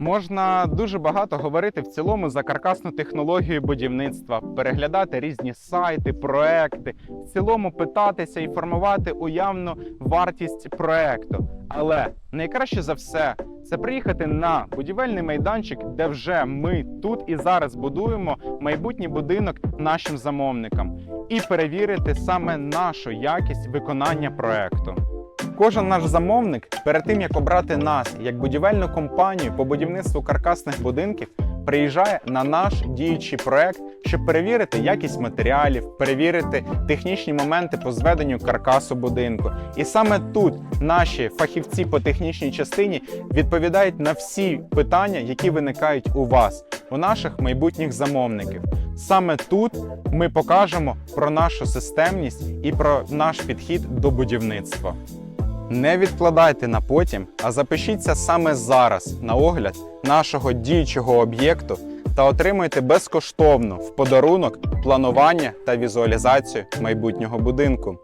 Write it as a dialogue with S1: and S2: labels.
S1: Можна дуже багато говорити в цілому за каркасну технологію будівництва, переглядати різні сайти, проекти, в цілому питатися і формувати уявну вартість проекту. Але найкраще за все це приїхати на будівельний майданчик, де вже ми тут і зараз будуємо майбутній будинок нашим замовникам, і перевірити саме нашу якість виконання проекту. Кожен наш замовник перед тим як обрати нас як будівельну компанію по будівництву каркасних будинків, приїжджає на наш діючий проект, щоб перевірити якість матеріалів, перевірити технічні моменти по зведенню каркасу будинку. І саме тут наші фахівці по технічній частині відповідають на всі питання, які виникають у вас, у наших майбутніх замовників. Саме тут ми покажемо про нашу системність і про наш підхід до будівництва. Не відкладайте на потім, а запишіться саме зараз на огляд нашого діючого об'єкту та отримуйте безкоштовно в подарунок планування та візуалізацію майбутнього будинку.